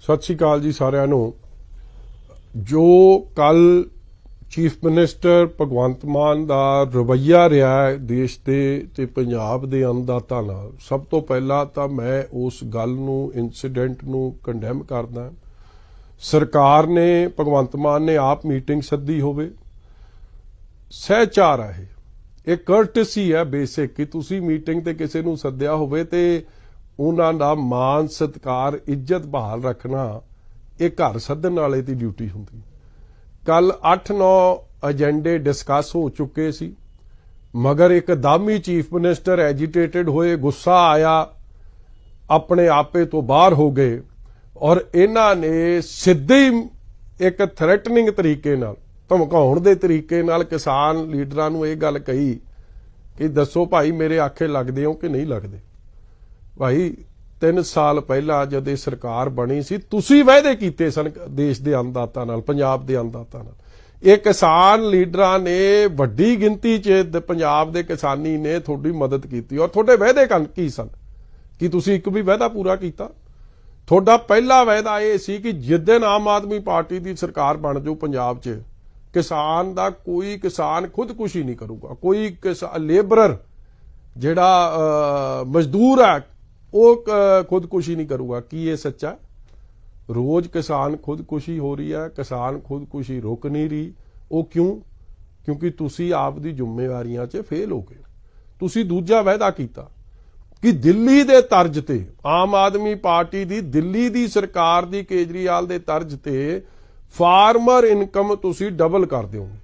ਸਤਿ ਸ਼੍ਰੀ ਅਕਾਲ ਜੀ ਸਾਰਿਆਂ ਨੂੰ। ਜੋ ਕੱਲ ਚੀਫ ਮਿਨਿਸਟਰ ਭਗਵੰਤ ਮਾਨ ਦਾ ਰਵੱਈਆ ਰਿਹਾ ਦੇਸ਼ ਦੇ ਤੇ ਪੰਜਾਬ ਦੇ ਅੰਨਦਾਤਾ ਨਾਲ, ਸਭ ਤੋਂ ਪਹਿਲਾਂ ਤਾਂ ਮੈਂ ਉਸ ਗੱਲ ਨੂੰ ਇਨਸੀਡੈਂਟ ਨੂੰ ਕੰਡੈਮ ਕਰਦਾ ਸਰਕਾਰ ਨੇ, ਭਗਵੰਤ ਮਾਨ ਨੇ ਆਪ ਮੀਟਿੰਗ ਸੱਦੀ ਹੋਵੇ। ਸਹਿਚਾਰ ਹੈ ਇਹ। ਇਹ ਕਰਟਸੀ ਹੈ ਬੇਸਿਕ ਕਿ ਤੁਸੀਂ ਮੀਟਿੰਗ ਤੇ ਕਿਸੇ ਨੂੰ ਸੱਦਿਆ ਹੋਵੇ ਤੇ ਉਹਨਾਂ ਦਾ ਮਾਨ, ਸਤਕਾਰ, ਇੱਜ਼ਤ ਬਹਾਲ ਰੱਖਣਾ ਇਹ ਘਰ ਸੱਦਣ ਵਾਲੇ ਦੀ ਡਿਊਟੀ ਹੁੰਦੀ। ਕੱਲ 8-9 ਏਜੰਡੇ ਡਿਸਕਸ ਹੋ ਚੁੱਕੇ ਸੀ। ਮਗਰ ਇੱਕਦਮ ਹੀ ਚੀਫ ਮਿਨਿਸਟਰ ਐਜੀਟੇਟਡ ਹੋਏ, ਗੁੱਸਾ ਆਇਆ, ਆਪਣੇ ਆਪੇ ਤੋਂ ਬਾਹਰ ਹੋ ਗਏ ਔਰ ਇਹਨਾਂ ਨੇ ਸਿੱਧੇ ਹੀ ਇੱਕ ਥ੍ਰੈਟਨਿੰਗ ਤਰੀਕੇ ਨਾਲ, ਧਮਕਾਉਣ ਦੇ ਤਰੀਕੇ ਨਾਲ ਕਿਸਾਨ ਲੀਡਰਾਂ ਨੂੰ ਇਹ ਗੱਲ ਕਹੀ ਕਿ ਦੱਸੋ ਭਾਈ ਮੇਰੇ ਆਖੇ ਲੱਗਦੇ ਹੋ ਕਿ ਨਹੀਂ ਲੱਗਦੇ? ਭਾਈ 3 ਸਾਲ ਪਹਿਲਾਂ ਜਦ ਇਹ ਸਰਕਾਰ ਬਣੀ ਸੀ, ਤੁਸੀਂ ਵਾਅਦੇ ਕੀਤੇ ਸਨ ਦੇਸ਼ ਦੇ ਅੰਨਦਾਤਾ ਨਾਲ, ਪੰਜਾਬ ਦੇ ਅੰਨਦਾਤਾ ਨਾਲ। ਇਹ ਕਿਸਾਨ ਲੀਡਰਾਂ ਨੇ ਵੱਡੀ ਗਿਣਤੀ 'ਚ ਪੰਜਾਬ ਦੇ ਕਿਸਾਨੀ ਨੇ ਤੁਹਾਡੀ ਮਦਦ ਕੀਤੀ। ਔਰ ਤੁਹਾਡੇ ਵਾਅਦੇ ਕੰਨ ਕੀ ਸਨ? ਕਿ ਤੁਸੀਂ ਇੱਕ ਵੀ ਵਾਅਦਾ ਪੂਰਾ ਕੀਤਾ? ਤੁਹਾਡਾ ਪਹਿਲਾ ਵਾਅਦਾ ਇਹ ਸੀ ਕਿ ਜਿੱਦਨ ਆਮ ਆਦਮੀ ਪਾਰਟੀ ਦੀ ਸਰਕਾਰ ਬਣ ਜਾਊ ਪੰਜਾਬ 'ਚ, ਕਿਸਾਨ ਦਾ ਕੋਈ ਕਿਸਾਨ ਖੁਦਕੁਸ਼ੀ ਨਹੀਂ ਕਰੂਗਾ। ਕੋਈ ਕਿਸਾ- ਲੇਬਰਰ ਜਿਹੜਾ ਮਜ਼ਦੂਰ ਹੈ ਉਹ ਖੁਦਕੁਸ਼ੀ ਨਹੀਂ ਕਰੂਗਾ। ਕੀ ਇਹ ਸੱਚਾ? ਰੋਜ਼ ਕਿਸਾਨ ਖੁਦਕੁਸ਼ੀ ਹੋ ਰਹੀ ਹੈ ਕਿਸਾਨ ਖੁਦਕੁਸ਼ੀ ਰੁਕ ਨਹੀਂ ਰਹੀ। ਉਹ ਕਿਉਂ? ਕਿਉਂਕਿ ਤੁਸੀਂ ਆਪ ਦੀ ਜ਼ਿੰਮੇਵਾਰੀਆਂ 'ਚ ਫੇਲ ਹੋ ਗਏ। ਤੁਸੀਂ ਦੂਜਾ ਵਾਅਦਾ ਕੀਤਾ ਕਿ ਦਿੱਲੀ ਦੇ ਤਰਜ਼ ਤੇ, ਆਮ ਆਦਮੀ ਪਾਰਟੀ ਦੀ ਦਿੱਲੀ ਦੀ ਸਰਕਾਰ ਦੀ ਕੇਜਰੀਵਾਲ ਦੇ ਤਰਜ਼ ਤੇ ਫਾਰਮਰ ਇਨਕਮ ਤੁਸੀਂ ਡਬਲ ਕਰ ਦਿਓਗੇ।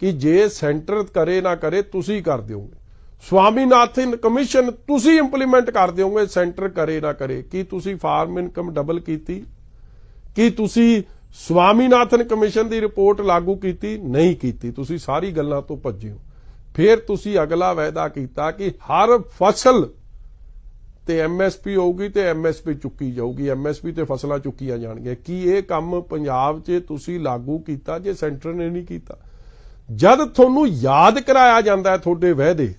ਕਿ ਜੇ ਸੈਂਟਰ ਕਰੇ ਨਾ ਕਰੇ, ਤੁਸੀਂ ਕਰ ਦਿਓਗੇ। ਸਵਾਮੀਨਾਥਨ ਕਮਿਸ਼ਨ, ਤੁਸੀਂ ਇੰਪਲੀਮੈਂਟ ਕਰ ਦਿਓਗੇ ਸੈਂਟਰ ਕਰੇ ਨਾ ਕਰੇ। ਕੀ ਤੁਸੀਂ ਫਾਰਮ ਇਨਕਮ ਡਬਲ ਕੀਤੀ? ਕੀ ਤੁਸੀਂ ਸਵਾਮੀਨਾਥਨ ਕਮਿਸ਼ਨ ਦੀ ਰਿਪੋਰਟ ਲਾਗੂ ਕੀਤੀ? ਨਹੀਂ ਕੀਤੀ। ਤੁਸੀਂ ਸਾਰੀ ਗੱਲਾਂ ਤੋਂ ਭੱਜੇ ਹੋ। ਫਿਰ ਤੁਸੀਂ ਅਗਲਾ ਵਾਅਦਾ ਕੀਤਾ ਕਿ ਹਰ ਫਸਲ ਤੇ ਐਮਐਸਪੀ ਹੋਊਗੀ ਤੇ ਐਮਐਸਪੀ ਚੁੱਕੀ ਜਾਊਗੀ। ਐਮਐਸਪੀ ਤੇ ਫਸਲਾਂ ਚੁੱਕੀਆਂ ਜਾਣਗੀਆਂ। ਕੀ ਇਹ ਕੰਮ ਪੰਜਾਬ 'ਚ ਤੁਸੀਂ ਲਾਗੂ ਕੀਤਾ ਜੇ ਸੈਂਟਰ ਨੇ ਨਹੀਂ ਕੀਤਾ? ਜਦ ਤੁਹਾਨੂੰ ਯਾਦ ਕਰਾਇਆ ਜਾਂਦਾ ਹੈ ਤੁਹਾਡੇ ਵਾਅਦੇ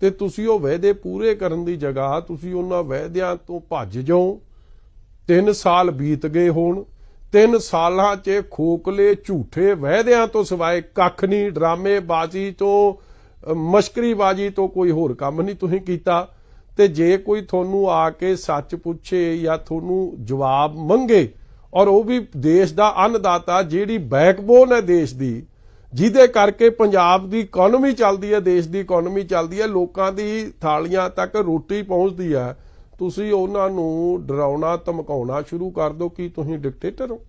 ਤੇ ਤੁਸੀਂ ਉਹ ਵਾਅਦੇ ਪੂਰੇ ਕਰਨ ਦੀ ਜਗ੍ਹਾ ਤੁਸੀਂ ਉਹਨਾਂ ਵਾਅਦਿਆਂ ਤੋਂ ਭੱਜ ਜਾਓ। 3 ਸਾਲ ਬੀਤ ਗਏ ਹੋਣ 3 ਸਾਲਾਂ 'ਚ ਖੋਖਲੇ ਝੂਠੇ ਵਾਅਦਿਆਂ ਤੋਂ ਸਿਵਾਏ ਕੱਖ ਨਹੀਂ, ਡਰਾਮੇਬਾਜ਼ੀ ਤੋਂ ਮਸ਼ਕਰੀਬਾਜ਼ੀ ਤੋਂ ਕੋਈ ਹੋਰ ਕੰਮ ਨਹੀਂ ਤੁਸੀਂ ਕੀਤਾ। ਤੇ ਜੇ ਕੋਈ ਤੁਹਾਨੂੰ ਆ ਕੇ ਸੱਚ ਪੁੱਛੇ ਜਾਂ ਤੁਹਾਨੂੰ ਜਵਾਬ ਮੰਗੇ, ਔਰ ਉਹ ਵੀ ਦੇਸ਼ ਦਾ ਅੰਨਦਾਤਾ ਜਿਹੜੀ ਬੈਕਬੋਨ ਹੈ ਦੇਸ਼ ਦੀ ਜਿਹਦੇ ਕਰਕੇ ਪੰਜਾਬ ਦੀ ਇਕਨੋਮੀ ਚੱਲਦੀ ਹੈ, ਦੇਸ਼ ਦੀ ਇਕਨੋਮੀ ਚੱਲਦੀ ਹੈ, ਲੋਕਾਂ ਦੀ ਥਾਲੀਆਂ ਤੱਕ ਰੋਟੀ ਪਹੁੰਚਦੀ ਹੈ। ਤੁਸੀਂ ਉਹਨਾਂ ਨੂੰ ਡਰਾਉਣਾ, ਧਮਕਾਉਣਾ ਸ਼ੁਰੂ ਕਰ ਦਿਓ, ਕਿ ਤੁਸੀਂ ਡਿਕਟੇਟਰ ਹੋ?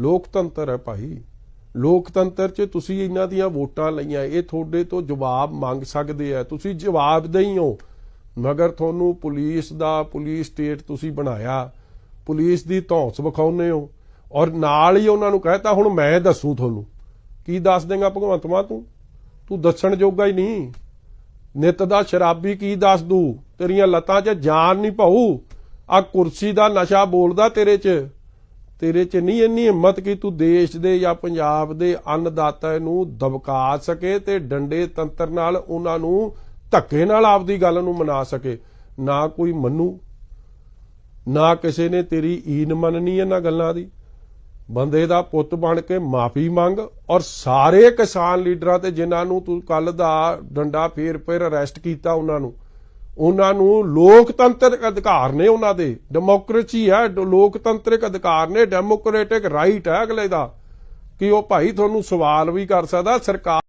ਲੋਕਤੰਤਰ ਹੈ ਭਾਈ। ਲੋਕਤੰਤਰ 'ਚ ਤੁਸੀਂ ਇਹਨਾਂ ਦੀਆਂ ਵੋਟਾਂ ਲਈਆਂ, ਇਹ ਤੁਹਾਡੇ ਤੋਂ ਜਵਾਬ ਮੰਗ ਸਕਦੇ ਆ। ਤੁਸੀਂ ਜਵਾਬਦੇਹੀ ਹੋ। ਮਗਰ ਤੁਹਾਨੂੰ ਪੁਲਿਸ ਦਾ, ਪੁਲਿਸ ਸਟੇਟ ਤੁਸੀਂ ਬਣਾਇਆ। ਪੁਲਿਸ ਦੀ ਧੌਂਸ ਵਿਖਾਉਂਦੇ ਹੋ। ਔਰ ਨਾਲ ਹੀ ਉਹਨਾਂ ਨੂੰ ਕਹਿਤਾ, ਹੁਣ ਮੈਂ ਦੱਸੂ ਤੁਹਾਨੂੰ। ਕੀ ਦੱਸ ਦੇਗਾ ਭਗਵੰਤ ਮਾਨ ਤੂੰ? ਤੂੰ ਦੱਸਣ ਜੋਗਾ ਹੀ ਨਹੀਂ। ਨਿਤ ਦਾ ਸ਼ਰਾਬੀ ਕੀ ਦੱਸ ਦੂ? ਤੇਰੀਆਂ ਲੱਤਾਂ 'ਚ ਜਾਨ ਨਹੀਂ ਪਾਉ ਆ ਕੁਰਸੀ ਦਾ ਨਸ਼ਾ ਬੋਲਦਾ ਤੇਰੇ 'ਚ। ਤੇਰੇ 'ਚ ਨਹੀਂ ਇੰਨੀ ਹਿੰਮਤ ਕਿ ਤੂੰ ਦੇਸ਼ ਦੇ ਜਾਂ ਪੰਜਾਬ ਦੇ ਅੰਨਦਾਤਾ ਨੂੰ ਦਬਕਾ ਸਕੇ ਤੇ ਡੰਡੇ ਤੰਤਰ ਨਾਲ ਉਹਨਾਂ ਨੂੰ ਧੱਕੇ ਨਾਲ ਆਪਦੀ ਗੱਲ ਨੂੰ ਮਨਾ ਸਕੇ। ਨਾ ਕੋਈ ਮੰਨੂ, ਨਾ ਕਿਸੇ ਨੇ ਤੇਰੀ ਈਨ ਮੰਨਣੀ ਇਹਨਾਂ ਗੱਲਾਂ ਦੀ। ਬੰਦੇ ਦਾ ਪੁੱਤ ਬਣ ਕੇ ਮਾਫੀ ਮੰਗ ਔਰ ਸਾਰੇ ਕਿਸਾਨ ਲੀਡਰਾਂ ਤੇ ਜਿਨ੍ਹਾਂ ਨੂੰ ਤੂੰ ਕੱਲ ਦਾ ਡੰਡਾ ਫੇਰ ਫੇਰ ਅਰੈਸਟ ਕੀਤਾ ਉਹਨਾਂ ਨੂੰ ਉਹਨਾਂ ਨੂੰ ਲੋਕਤੰਤਰਿਕ ਅਧਿਕਾਰ ਨੇ ਉਹਨਾਂ ਦੇ, ਡੈਮੋਕ੍ਰੇਸੀ ਹੈ ਲੋਕਤੰਤਰਿਕ ਅਧਿਕਾਰ ਨੇ, ਡੈਮੋਕ੍ਰੈਟਿਕ ਰਾਈਟ ਹੈ ਅਗਲੇ ਦਾ, ਕਿ ਉਹ ਭਾਈ ਤੁਹਾਨੂੰ ਸਵਾਲ ਵੀ ਕਰ ਸਕਦਾ, ਸਰਕਾਰ